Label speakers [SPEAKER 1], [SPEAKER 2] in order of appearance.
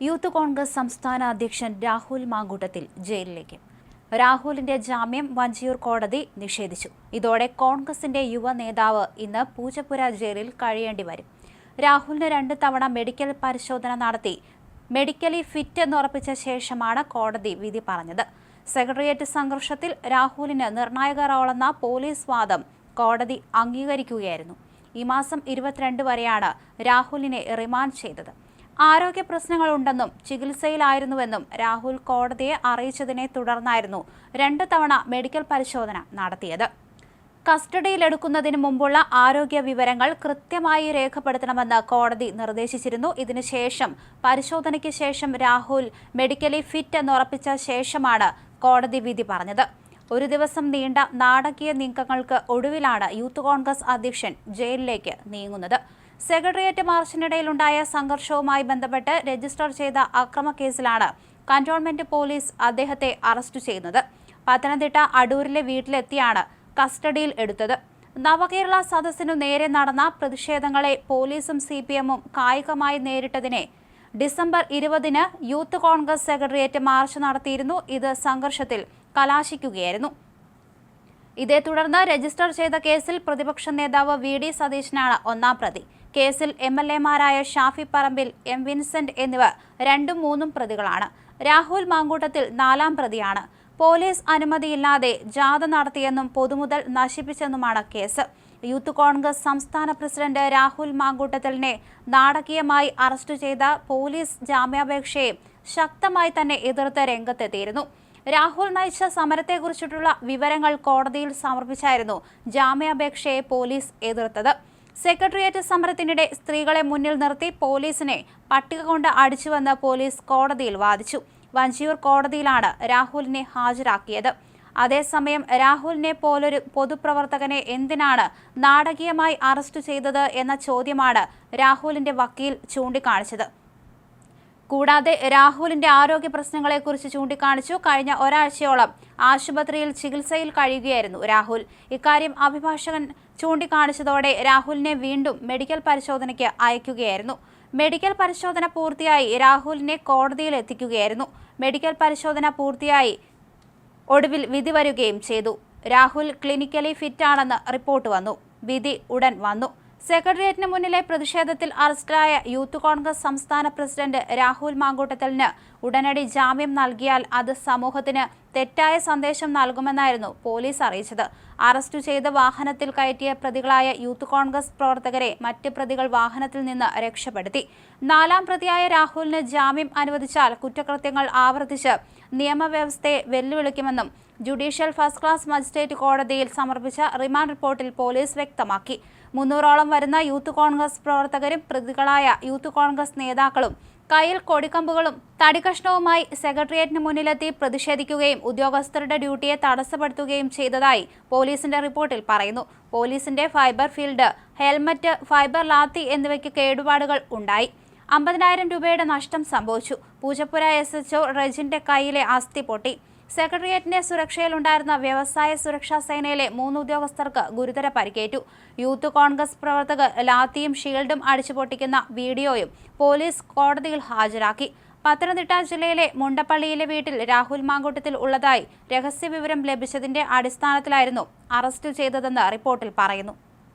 [SPEAKER 1] Youth Congress സംസ്ഥാന അധ്യക്ഷൻ രാഹുൽ മാങ്കൂട്ടത്തിൽ ജയിലിലേക്ക്. രാഹുലിന്റെ ജാമ്യം വഞ്ചിയൂർ കോടതി നിഷേധിച്ചു. ഇതോടെ കോൺഗ്രസിന്റെ യുവ നേതാവ് ഇന്ന് പൂജപ്പുര ജയിലിൽ കഴിയേണ്ടി വരും. രാഹുലിന് രണ്ട് തവണ മെഡിക്കൽ പരിശോധന നടത്തി മെഡിക്കലി ഫിറ്റ് എന്ന് ഉറപ്പിച്ച ശേഷമാണ് കോടതി വിധി പറഞ്ഞത്. സെക്രട്ടേറിയറ്റ് സംഘർഷത്തിൽ രാഹുലിന് നിർണായക റോളെന്ന പോലീസ് വാദം കോടതി അംഗീകരിക്കുകയായിരുന്നു. ഈ മാസം ഇരുപത്തിരണ്ട് വരെയാണ് രാഹുലിനെ റിമാൻഡ് ചെയ്തത്. ആരോഗ്യ പ്രശ്നങ്ങളുണ്ടെന്നും ചികിത്സയിലായിരുന്നുവെന്നും രാഹുൽ കോടതിയെ അറിയിച്ചതിനെ തുടർന്നായിരുന്നു രണ്ട് തവണ മെഡിക്കൽ പരിശോധന നടത്തിയത്. കസ്റ്റഡിയിലെടുക്കുന്നതിന് മുമ്പുള്ള ആരോഗ്യ വിവരങ്ങൾ കൃത്യമായി രേഖപ്പെടുത്തണമെന്ന് കോടതി നിർദ്ദേശിച്ചിരുന്നു. ഇതിനുശേഷം പരിശോധനയ്ക്ക് ശേഷം രാഹുൽ മെഡിക്കലി ഫിറ്റ് എന്നുറപ്പിച്ച ശേഷമാണ് കോടതി വിധി പറഞ്ഞത്. ഒരു ദിവസം നീണ്ട നാടകീയ നീക്കങ്ങൾക്ക് ഒടുവിലാണ് യൂത്ത് കോൺഗ്രസ് അധ്യക്ഷൻ ജയിലിലേക്ക് നീങ്ങുന്നത്. സെക്രട്ടേറിയറ്റ് മാർച്ചിനിടയിലുണ്ടായ സംഘർഷവുമായി ബന്ധപ്പെട്ട് രജിസ്റ്റർ ചെയ്ത അക്രമക്കേസിലാണ് കന്റോൺമെന്റ് പോലീസ് അദ്ദേഹത്തെ അറസ്റ്റ് ചെയ്യുന്നത്. പത്തനംതിട്ട അടൂരിലെ വീട്ടിലെത്തിയാണ് കസ്റ്റഡിയിൽ എടുത്തത്. നവകേരള സദസ്സിനു നേരെ നടന്ന പ്രതിഷേധങ്ങളെ പോലീസും സി പി എമ്മും കായികമായി നേരിട്ടതിനെ ഡിസംബർ ഇരുപതിന് യൂത്ത് കോൺഗ്രസ് സെക്രട്ടേറിയറ്റ് മാർച്ച് നടത്തിയിരുന്നു. ഇത് സംഘർഷത്തിൽ കലാശിക്കുകയായിരുന്നു. ഇതേ തുടർന്ന് രജിസ്റ്റർ ചെയ്ത കേസിൽ പ്രതിപക്ഷ നേതാവ് വി ഡി സതീശനാണ് ഒന്നാം പ്രതി. കേസിൽ എം എൽ എമാരായ ഷാഫി പറമ്പിൽ എം വിൻസെന്റ് എന്നിവർ രണ്ടും മൂന്നും പ്രതികളാണ്. രാഹുൽ മാങ്കൂട്ടത്തിൽ നാലാം പ്രതിയാണ്. പോലീസ് അനുമതിയില്ലാതെ ജാഥ നടത്തിയെന്നും പൊതുമുതൽ നശിപ്പിച്ചെന്നുമാണ് കേസ്. യൂത്ത് കോൺഗ്രസ് സംസ്ഥാന പ്രസിഡന്റ് രാഹുൽ മാങ്കൂട്ടത്തലിനെ നാടകീയമായി അറസ്റ്റ് ചെയ്ത പോലീസ് ജാമ്യാപേക്ഷയെ ശക്തമായി തന്നെ എതിർത്ത് രംഗത്തെത്തിയിരുന്നു. രാഹുൽ നയിച്ച സമരത്തെക്കുറിച്ചിട്ടുള്ള വിവരങ്ങൾ കോടതിയിൽ സമർപ്പിച്ചായിരുന്നു ജാമ്യാപേക്ഷയെ പോലീസ് എതിർത്തത്. സെക്രട്ടേറിയറ്റ് സമരത്തിനിടെ സ്ത്രീകളെ മുന്നിൽ നിർത്തി പോലീസിനെ പട്ടിക കൊണ്ട് അടിച്ചുവെന്ന് പോലീസ് കോടതിയിൽ വാദിച്ചു. വഞ്ചിയൂർ കോടതിയിലാണ് രാഹുലിനെ ഹാജരാക്കിയത്. അതേസമയം രാഹുലിനെ പോലൊരു പൊതുപ്രവർത്തകനെ എന്തിനാണ് നാടകീയമായി അറസ്റ്റ് ചെയ്തത് എന്ന ചോദ്യമാണ് രാഹുലിന്റെ വക്കീൽ ചൂണ്ടിക്കാണിച്ചത്. കൂടാതെ രാഹുലിന്റെ ആരോഗ്യ പ്രശ്നങ്ങളെക്കുറിച്ച് ചൂണ്ടിക്കാണിച്ചു. കഴിഞ്ഞ ഒരാഴ്ചയോളം ആശുപത്രിയിൽ ചികിത്സയിൽ കഴിയുകയായിരുന്നു രാഹുൽ. ഇക്കാര്യം അഭിഭാഷകൻ ചൂണ്ടിക്കാണിച്ചതോടെ രാഹുലിനെ വീണ്ടും മെഡിക്കൽ പരിശോധനയ്ക്ക് അയക്കുകയായിരുന്നു. മെഡിക്കൽ പരിശോധന പൂർത്തിയായി രാഹുലിനെ കോടതിയിൽ എത്തിക്കുകയായിരുന്നു. മെഡിക്കൽ പരിശോധന പൂർത്തിയായി ഒടുവിൽ വിധി വരികയും ചെയ്തു. രാഹുൽ ക്ലിനിക്കലി ഫിറ്റാണെന്ന് റിപ്പോർട്ട് വന്നു. വിധി ഉടൻ വന്നു. സെക്രട്ടേറിയറ്റിന് മുന്നിലെ പ്രതിഷേധത്തിൽ അറസ്റ്റിലായ യൂത്ത് കോൺഗ്രസ് സംസ്ഥാന പ്രസിഡന്റ് രാഹുൽ മാങ്കൂട്ടത്തലിന് ഉടനടി ജാമ്യം നൽകിയാൽ അത് സമൂഹത്തിന് തെറ്റായ സന്ദേശം നൽകുമെന്നായിരുന്നു പോലീസ് അറിയിച്ചത്. അറസ്റ്റ് ചെയ്ത വാഹനത്തിൽ കയറ്റിയ പ്രതികളായ യൂത്ത് കോൺഗ്രസ് പ്രവർത്തകരെ മറ്റ് പ്രതികൾ വാഹനത്തിൽ നിന്ന് രക്ഷപ്പെടുത്തി. നാലാം പ്രതിയായ രാഹുലിന് ജാമ്യം അനുവദിച്ചാൽ കുറ്റകൃത്യങ്ങൾ ആവർത്തിച്ച് നിയമവ്യവസ്ഥയെ വെല്ലുവിളിക്കുമെന്നും ജുഡീഷ്യൽ ഫസ്റ്റ് ക്ലാസ് മജിസ്ട്രേറ്റ് കോടതിയിൽ സമർപ്പിച്ച റിമാൻഡ് റിപ്പോർട്ടിൽ പോലീസ് വ്യക്തമാക്കി. മുന്നൂറോളം വരുന്ന യൂത്ത് കോൺഗ്രസ് പ്രവർത്തകരും പ്രതികളായ യൂത്ത് കോൺഗ്രസ് നേതാക്കളും കയ്യിൽ കൊടിക്കമ്പുകളും തടികഷ്ണവുമായി സെക്രട്ടേറിയറ്റിന് മുന്നിലെത്തി പ്രതിഷേധിക്കുകയും ഉദ്യോഗസ്ഥരുടെ ഡ്യൂട്ടിയെ തടസ്സപ്പെടുത്തുകയും ചെയ്തതായി പോലീസിന്റെ റിപ്പോർട്ടിൽ പറയുന്നു. പോലീസിന്റെ fibre field helmet fibre lathi എന്നിവയ്ക്ക് കേടുപാടുകൾ ഉണ്ടായി. അമ്പതിനായിരം രൂപയുടെ നഷ്ടം സംഭവിച്ചു. പൂജപ്പുര എസ് എച്ച്ഒ റെജിന്റെ കയ്യിലെ അസ്ഥി പൊട്ടി. സെക്രട്ടേറിയറ്റിന്റെ സുരക്ഷയിലുണ്ടായിരുന്ന വ്യവസായ സുരക്ഷാ സേനയിലെ മൂന്ന് ഉദ്യോഗസ്ഥർക്ക് ഗുരുതര പരിക്കേറ്റു. യൂത്ത് കോൺഗ്രസ് പ്രവർത്തകർ ലാത്തിയും ഷീൽഡും അടിച്ചു പൊട്ടിക്കുന്ന വീഡിയോയും പോലീസ് കോടതിയിൽ ഹാജരാക്കി. പത്തനംതിട്ട ജില്ലയിലെ മുണ്ടപ്പള്ളിയിലെ വീട്ടിൽ രാഹുൽ മാങ്കൂട്ടത്തിൽ ഉള്ളതായി രഹസ്യവിവരം ലഭിച്ചതിന്റെ അടിസ്ഥാനത്തിലായിരുന്നു അറസ്റ്റ് ചെയ്തതെന്ന് റിപ്പോർട്ടിൽ പറയുന്നു.